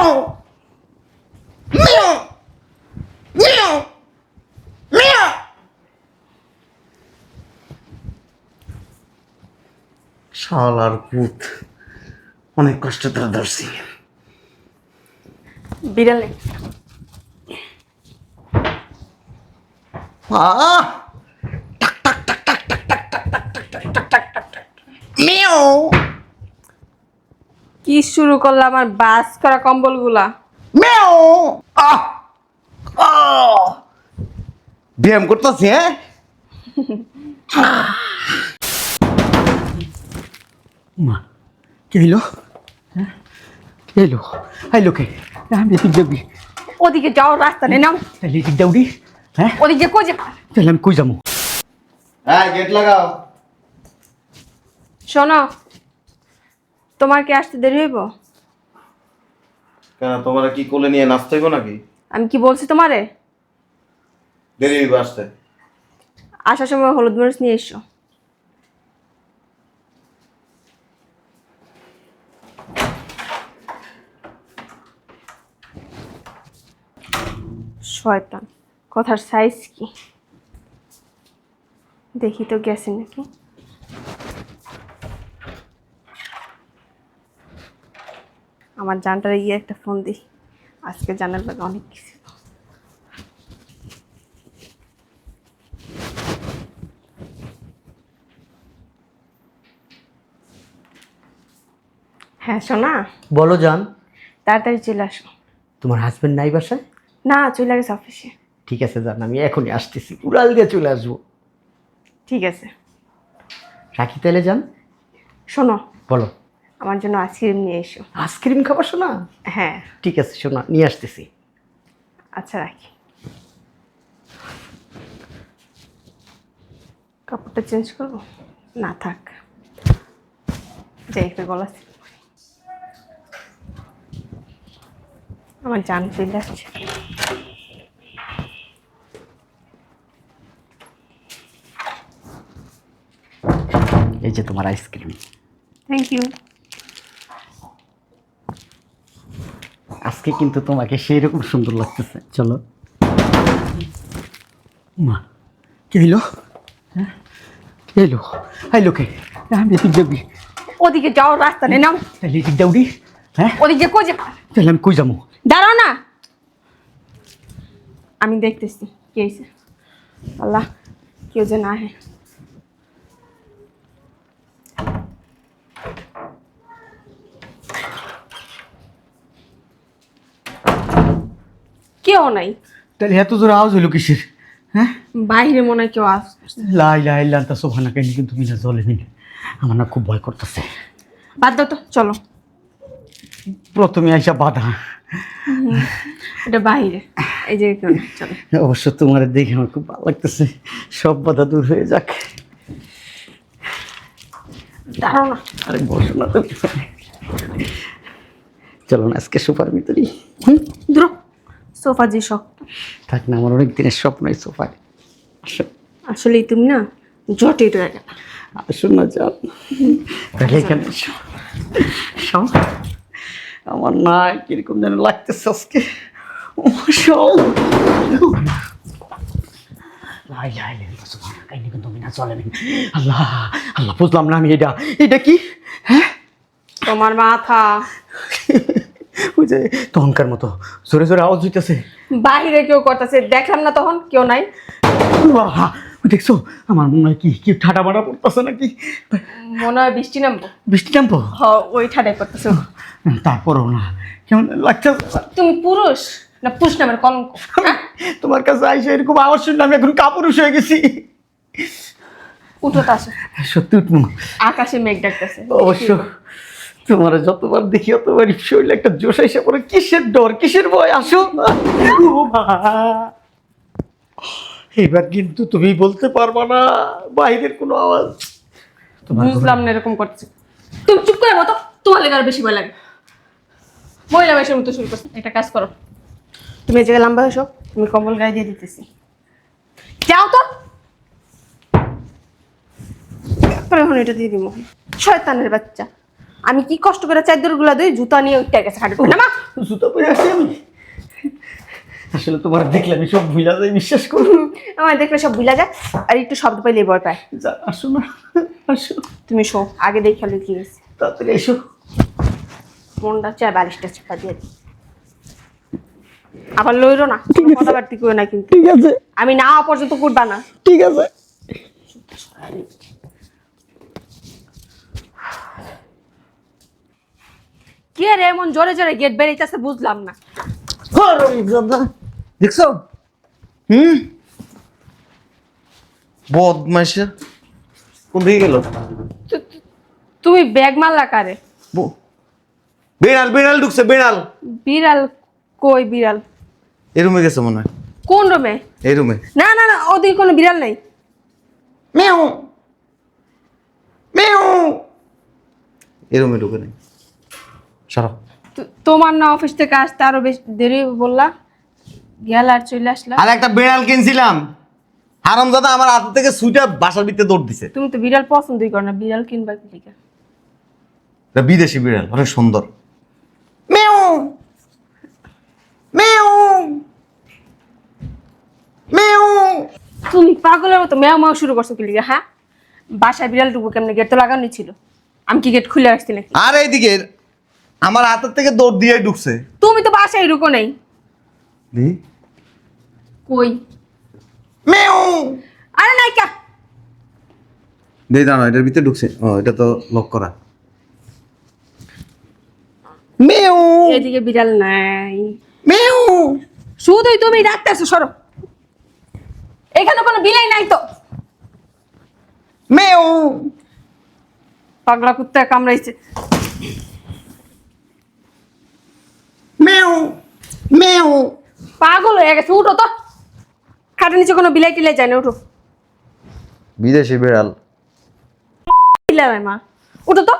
Meow! Meow! Meow! Meow! শালার পুত অনেক কষ্ট ধরে ধরছি বিড়ালে আহ! Meow! কি শুরু করল আমার বাস করা কম্বলগুলা? Meow! আহ! ব্যায়াম করতেছি হ্যাঁ? মা কে এলো? হ্যাঁ? কে এলো। আইলো কে আমি এদিক ওদিকে যাও রাস্তা নেই নাও। তাহলে এদিক দাউডি হ্যাঁ? ওদিকে কই যে তাহলে আমি কই যাব? হ্যাঁ গেট লাগাও। শোনো তোমার কি আসতে দেরি হইব? কেন তোমরা কি কোলে নিয়ে নাচতে হইব নাকি? আমি কি বলছি তোমারে? দেরি হইব আসতে। আসার সময় হলুদ মরিচ নিয়ে এসো। শয়তান কথার সাইজ কি? দেখি তো গেছে নাকি? আমার জানটারে গিয়ে একটা ফোন দিই। আজকে জানার লাগে অনেক কিছু। হ্যাঁ শোনা বলো জান। তাড়াতাড়ি চলে আসো। তোমার হাজবেন্ড নাই বাসায়? না চলে গেছে অফিসে ঠিক আছে জান আমি এখনই আসতেছি। উড়াল দিয়ে চলে আসব। ঠিক আছে। রাখি তাহলে যান শোনো। বলো। আমার জন্য আইসক্রিম নিয়ে এসো। আইসক্রিম খাবার শোনা হ্যাঁ। ঠিক আছে শোনা নিয়ে আসতেছি। আচ্ছা রাখি। কাপড়টা চেঞ্জ করব? না থাক। যাই একটা গলা। আমার জান চলে আসছে। এই যে তোমার আইসক্রিম থ্যাংক ইউ আজকে কিন্তু তোমাকে সেই রকম সুন্দর লাগতেছে। চলো। মা কে এলো? হ্যাঁ? এলো? আইলো কে আমি এদিক যাবি ওদিকে যাও রাস্তা নেই নাও তাহলে এদিক দাউডি হ্যাঁ? ওদিকে কই যে তাহলে আমি কই যাব? দাঁড়াও না। আমি দেখতেছি কি আল্লাহ কেউ যে না হে কেউ নাই। তাহলে এত জোর আওয়াজ হইল কিসের? হ্যাঁ? বাইরে মনে হয় কেউ আস লাই লাই তা সোফানা কেন কিন্তু জলে আমার না খুব ভয় করতেছে। বাদ দাও তো চলো। প্রথমে আইসা বাধা। এটা বাইরে। এই যে কেউ চলো। অবশ্য তোমার দেখে আমার খুব ভালো লাগতেছে। সব বাধা দূর হয়ে যাক। দাঁড়াও না। আরে বসো না তুমি। চলো না আজকে সোফার ভিতরেই হুম? দ্রো। সোফা যে শক্ত থাক না আমার অনেক দিনের স্বপ্ন এই সোফায়। আসো। আসলেই তুমি না জটে রয়ে গেল। আসো না যাও তাহলে এখানে। আমার না কীরকম যেন লাগতেছে আজকে। আল্লাহ আল্লাহ বুঝলাম না আমি এটা। এটা কি? হ্যাঁ? তোমার মাথা। ওই যে তখনকার মতো। জোরে জোরে আওয়াজ হইতেছে। বাইরে কেউ করতেছে দেখলাম না তখন কেউ নাই। দেখছ? আমার মনে হয় কি কি ঠাটা মাটা পড়তেছে নাকি? মনে হয় বৃষ্টি নামবো। বৃষ্টি নামবো? ওই করতেছে তারপরও না। কেমন লাগতেছে তুমি পুরুষ না পুরুষ নামের কলঙ্ক? হ্যাঁ? তোমার কাছে আইসে এরকম আওয়াজ শুনলে আমি এখন কাপুরুষ হয়ে গেছি। উঠো তো সত্যি উঠবো আকাশে মেঘ ডাকতেছে। অবশ্য। তোমার যতবার দেখি অতবারই শরীরে একটা জোশ এসে পড়ে কিসের ডর কিসের ভয়? আসো। এবার কিন্তু তুমি বলতে পারবা না বাইরের কোনো আওয়াজ। তোমার বুঝলাম না এরকম করছে। তুমি চুপ করে মতো তোমার লেগে আর বেশি ভয় লাগে। মহিলা মেশের মতো শুরু করছে। একটা কাজ করো। তুমি এই জায়গায় লম্বা হয়েছো তুমি কম্বল গায়ে দিয়ে দিতেছি। যাও তো। তারপরে এখন এটা দিয়ে দিব। শয়তানের বাচ্চা। আমি কি কষ্ট করে চাদরগুলা দিই জুতা নিয়ে উঠে গেছে খাটে নামা! জুতো পরে আসি আমি। আসলে তোমার দেখলে আমি সব ভুলা যাই বিশ্বাস করো। আমার দেখলে সব ভুলা যায়। আর একটু শব্দ পাইলে ভয় পায়। আসো না আসো। তুমি শো আগে দেখে লুকিয়ে গেছি তাড়াতাড়ি এসো। মনটা চায় বালিশটা চাপা দিয়ে। আবার লইরো না কথাবার্তি করো না কিন্তু। ঠিক আছে। আমি না পর্যন্ত করবা না। ঠিক আছে। কি রে এমন জোরে জোরে গেট বেরিয়েছে বুঝলাম না। দেখছ? হুম? বদমাইশা কোন দিকে গেল? তুমি ব্যাগ মারলা কারে? বিড়াল বিড়াল ঢুকছে বিড়াল। বিড়াল কই বিড়াল? এই রুমে গেছে মনে হয়। কোন রুমে এই রুমে না না না ওদিকে কোনো বিড়াল নেই। মেও মেও এই রুমে ঢুকে নেই। সরো। তো- তোমার না অফিস থেকে আসতে আরও বেশি দেরি বললা। গেল আর চলে আসলা। আর একটা বিড়াল কিনছিলাম। হারামজাদা আমার হাত থেকে সুইটা বাসার ভিতরে দৌড় দিছে। তুমি তো বিড়াল পছন্দই করো না বিড়াল কিনবা কি লিখা? এটা বিদেশি বিড়াল অনেক সুন্দর। মেও মেও মেও তুমি পাগলের মতো মেও মেও শুরু করছ কি লিখা হ্যাঁ? বাসায় বিড়াল ঢুকবো কেমনে গেট তো লাগানো ছিল। আমি কি গেট খুলে রাখছি নাকি? আর এইদিকে আমার হাতের থেকে দৌড় দিয়ে ঢুকছে। তুমি তো বাসায় ঢুকো নেই। দি। কই? মেও আরে নাই কা দেই দাঁড়া এটার ভিতরে ঢুকছে। ও এটা তো লক করা। মেও এদিকে বিড়াল নাই। মেও শুধুই তুমি ডাকতেছো সরো। এখানে কোনো বিলাই নাই তো। মেও পাগলা কুত্তা কামড়াইছে মেও মেও পাগল হয়ে গেছে উঠো তো। খাটের নিচে কোনো বিলাই টিলাই যায় না উঠো। বিদেশি বিড়াল। বিলাই মা। উঠো তো।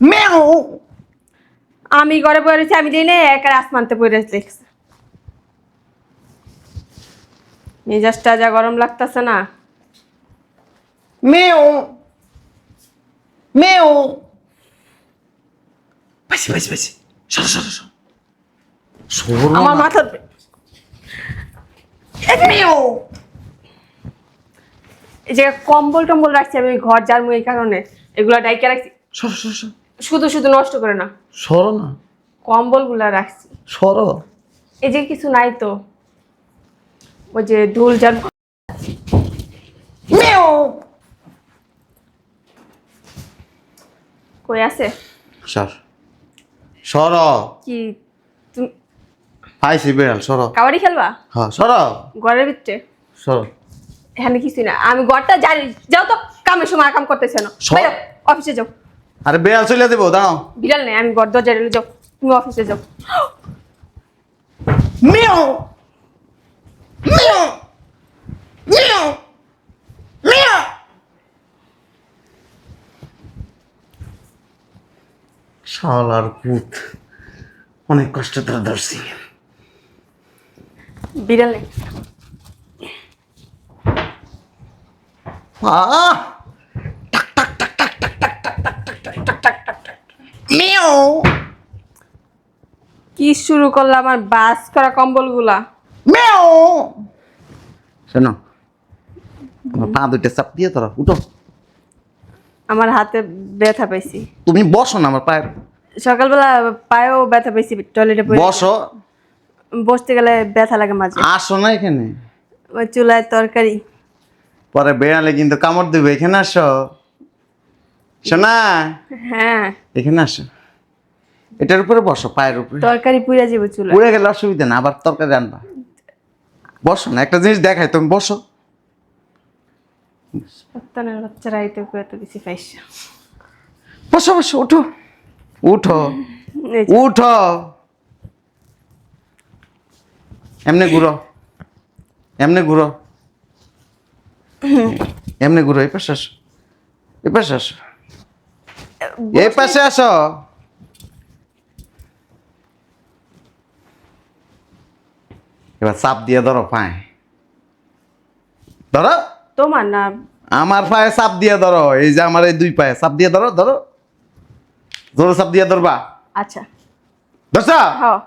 মেও আমি ঘরে বয়ে রয়েছি আমি যাই না একা আসমানতে পড়ে দেখছে। মেজাজটা যা গরম লাগতেছে না। মেও মেও পাইছি পাইছি সর সর সর সর। আমার মাথা এই যে কম্বল টম্বল রাখছি আমি ওই ঘর যার এই কারণে। এগুলো ডাইকে রাখছি। সর সর সর শুধু শুধু নষ্ট করে না। সর না। কম্বলগুলা রাখছি। সর। এই যে কিছু নাই তো। ওই যে ধুল যার মেও কই আছে? সর। সর। কি পাইছি বিড়াল সর। কাবাডি খেলবা? হ্যাঁ সর। ঘরের ভিতরে? সর। এখানে কিছু না। আমি ঘরটা জানি। যাও তো কামের সময় কাম করতেছে না। অফিসে যাও। আরে বিড়াল চলে দেবো দাঁড়াও। বিড়াল নেই আমি ঘর দরজা রেলে যাও। তুমি অফিসে যাও। মেও মেও মেও মেও শালার পুত। অনেক কষ্ট ধরে ধরছি। বিড়াল কি শুরু করল আমার বাস করা কম্বলগুলা মেও শোনো পা দুইটা চাপ দিয়ে তোরা উঠো আমার হাতে ব্যথা পাইছি তুমি বসো না আমার পায়ে সকালবেলা পায়েও ব্যথা পাইছি টয়লেটে পড়ে বসো বসতে গেলে ব্যথা লাগে মাঝে। আসো না এখানে। ওই চুলায় তরকারি। পরে বেড়ালে কিন্তু কামড় দিবে এখানে আসো। শোনা হ্যাঁ। এখানে আসো। এটার উপরে বসো পায়ের উপরে। তরকারি পুড়ে যাবে চুলা উড়ে গেলে অসুবিধা না আবার তরকারি আনবা। বসো না একটা জিনিস দেখাই তুমি বসো। সত্তানের বাচ্চারা বেশি পাইছে বসো বসো উঠো। উঠো। উঠো। এমনি ঘুরো। এমনি ঘুরো। এমনি ঘুরো এই পাশে আসো। এই পাশে আসো। এই পাশে আসো। এবার চাপ দিয়ে ধরো পায়ে। ধরো। তোমার না আমার পায়ে চাপ দিয়ে ধরো। এই যে আমার এই দুই পায়ে। চাপ দিয়ে ধরো ধরো। জোরে চাপ দিয়ে ধরবা। আচ্ছা। ধরছা? হ্যাঁ।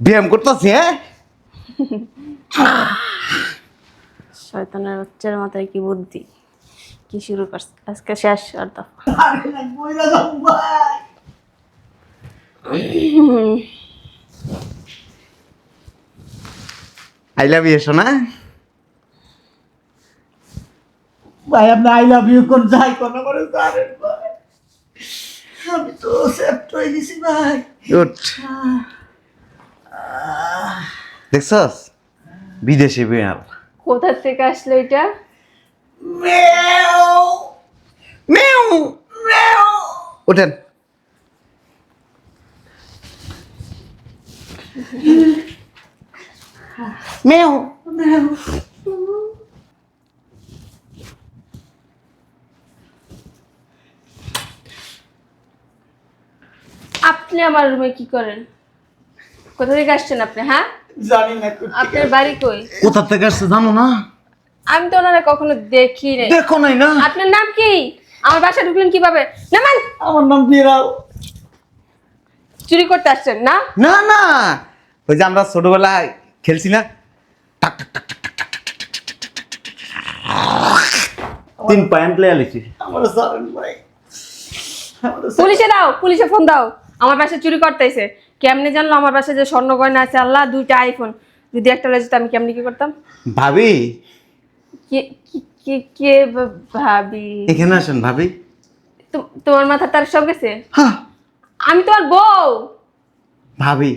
ব্যায়াম করতেছি হ্যাঁ? শয়তানের বাচ্চার মাথায় কি বুদ্ধি? কি শুরু করছে? আজকে শেষ আর দফা আই লাভ ইউ সোনা। ভাই আপনি আই লাভ ইউ কোন যাই কোন করে জানেন ভাই তো সেফট হয়ে গেছি ভাই। গুড দেখছস? বিদেশি বিড়াল। কোথা থেকে আসলো এটা? মেও। মেও। ওঠেন। মেউ মেও। আপনি আমার রুমে কি করেন কোথা থেকে আসছেন আপনি হ্যাঁ জানি না আপনার বাড়ি কই কোথা থেকে আসছে জানো না আমি তো ওনারা কখনো দেখি নাই দেখো নাই না আপনার নাম কি আমার বাসায় ঢুকলেন কীভাবে নামান আমার নাম বিরাল চুরি করতে আসছেন না না না ওই যে আমরা ছোটবেলায় খেলছি না তিন পয়েন্ট লেয়া লিখি আমার সারেন ভাই পুলিশে দাও পুলিশে ফোন দাও আমার বাসায় চুরি করতেছে। কেমনে জানলো আমার বাসায় যে স্বর্ণ গয়না আছে? আল্লাহ দুইটা আইফোন যদি একটা লয়ে যেত আমি কেমনে কি করতাম? ভাবি? কে কে কে ভাবি? এখানে আসেন ভাবি। তোমার মাথা তার সব গেছে? হ্যাঁ। আমি তোমার বউ। ভাবি।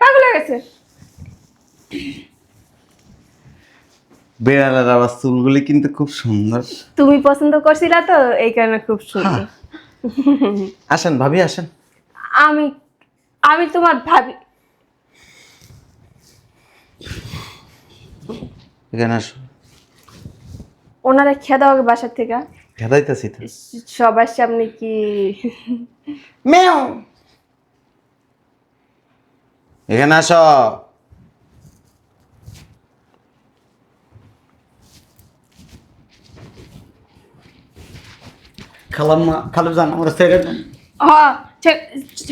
পাগল হয়ে গেছে। বেড়ালের আবার চুলগুলি কিন্তু খুব সুন্দর। তুমি পছন্দ করছিলা তো এই কারণে খুব সুন্দর। আসেন ভাবি আসেন। আমি আমি তোমার ভাবি। এখানে আসো। ওনারা খেয়ে দাও বাসার থেকে। খেদাইতেছি তো। সবার সামনে কি? মেও। এখানে আসো। খালাম খালু জান আমার ছেড়ে দেন হ ছে-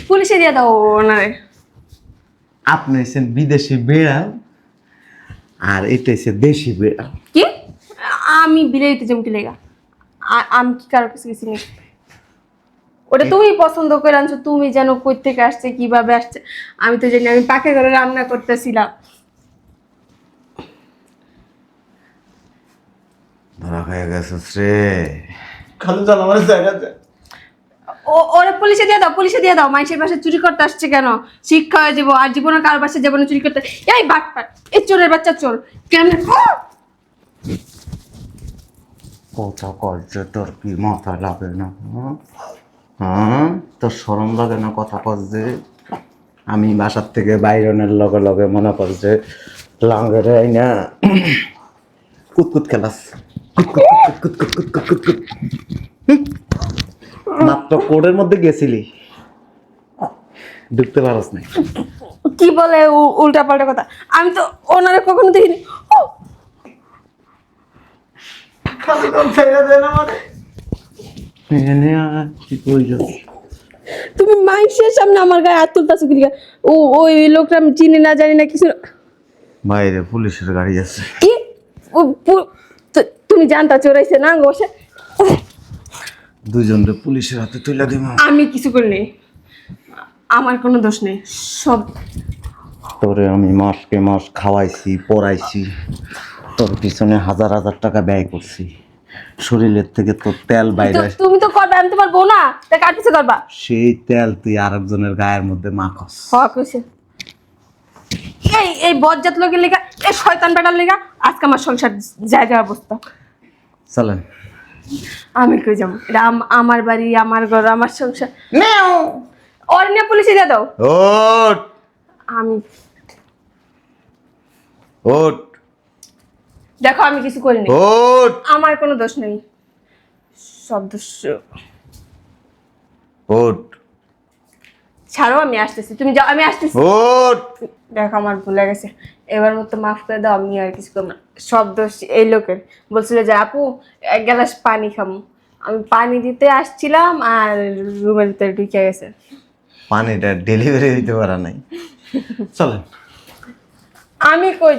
পুলিশে দিয়ে দাও ওনারে। আপনি হচ্ছেন বিদেশি বেড়াল আর এটা হচ্ছে দেশি বেড়াল। কি? আমি বিলেইতে জমকি লেগা? আমি কি কারও কিছু কিছু নেই ওটা তুমি পছন্দ করে আনছো তুমি যেন কই থেকে আসছে কীভাবে আসছে আমি তো জানি আমি পাখে ঘরে রান্না করতেছিলাম। ধরা হয়ে গেছে রে খালু জান আমার ছেড়ে দেন ও, ওরা পুলিশে দিয়ে দাও, পুলিশে দিয়ে দাও। মানুষের বাসায় চুরি করতে আসছে কেন? শিক্ষা হয়ে আর জীবনে কার বাসায় যাব চুরি করতে। এই বাট পাট এই চোরের বাচ্চা চোর। কেমন কথা কচ্ছে তোর কি মাথা লাগে না? হ্যাঁ? তোর সরম লাগে না কথা কচ্ছে আমি বাসার থেকে বাইরনের লগে লগে মনে করছে লাঙ্গের এই না কুতকুত খেলাস। কুতকুত কুতকুত কুতকুত কুতকুত কুত? মাত্র কোডের মধ্যে গেছিলি। ঢুকতে পারস নাই। কি বলে উল্টা পাল্টা কথা? আমি তো ওনারা কখনো দেখিনি। তুমি মাইসের সামনে আমার গায়ে হাত তুলতেছো কি ও ওই লোকটা আমি চিনি না জানি না কিছু বাইরে পুলিশের গাড়ি আছে। কি? ও তুমি জানতা চোরাইছে না বসে। দুজনকে পুলিশের হাতে তুলে দিব আমি কিছু করিনি আমার কোনো দোষ নেই। সব তোরে আমি মাসকে মাস খাওয়াইছি পড়াইছি। তোর পিছনে হাজার হাজার টাকা ব্যয় করছি। শরীরের থেকে তোর তেল বাইরে আসে। তুমি তো করবে আমি তোমার বউ না। তা কার কিছু করবা সেই তেল তুই আরেকজনের গায়ের মধ্যে মাখস। হওয়া কইছে এই এই বজ্জাত লোকের লেগা এই শয়তান বেটার লেগা আজকে আমার সংসার যায় যায় অবস্থা। চলেন। আমি কই যাব? এটা আম- আমার বাড়ি আমার ঘর আমার সংসার। ওর নিয়ে পুলিশে দিয়ে দাও। ওট! আমি ওট! দেখো আমি কিছু করিনি ওট! আমার কোনো দোষ নেই। সব দোষ। ওট! ছাড়ো আমি আসতেছি। তুমি যাও আমি আসতেছি। ওট! দেখো আমার ভুলে গেছে। এবার মতো মাফ করে দাও আমি আর কিছু করব না। সব দোষ এই লোকের। বলছিল যে আপু এক গ্লাস পানি খামু। আমি পানি দিতে আসছিলাম আর রুমের ভিতরে ঢুকে গেছে। পানিটা ডেলিভারি হইতে পারা নাই। চলেন। আমি কই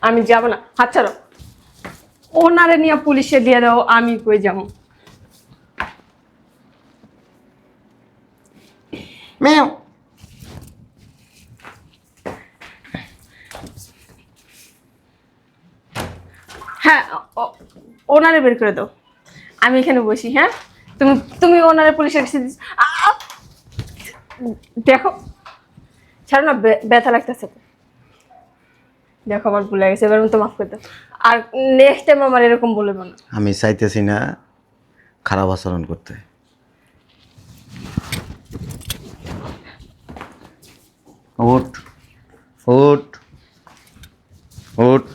আমি যাব না। হাত ছাড়ো। ওনারে নিয়ে পুলিশে দিয়ে দাও আমি কই যাব? মেও হ্যাঁ ওনারে বের করে দাও। আমি এখানে বসি হ্যাঁ? তুমি তুমি ওনারে পুলিশের কাছে! দেখো। ছাড়ো না ব্যথা লাগতেছে। দেখো, আমার ভুলে গেছে, এবার তো মাফ করে দাও। আর নেক্সট টাইম আমার এরকম বলবে না। আমি চাইতেছি না খারাপ আচরণ করতে। ওট ওট ওট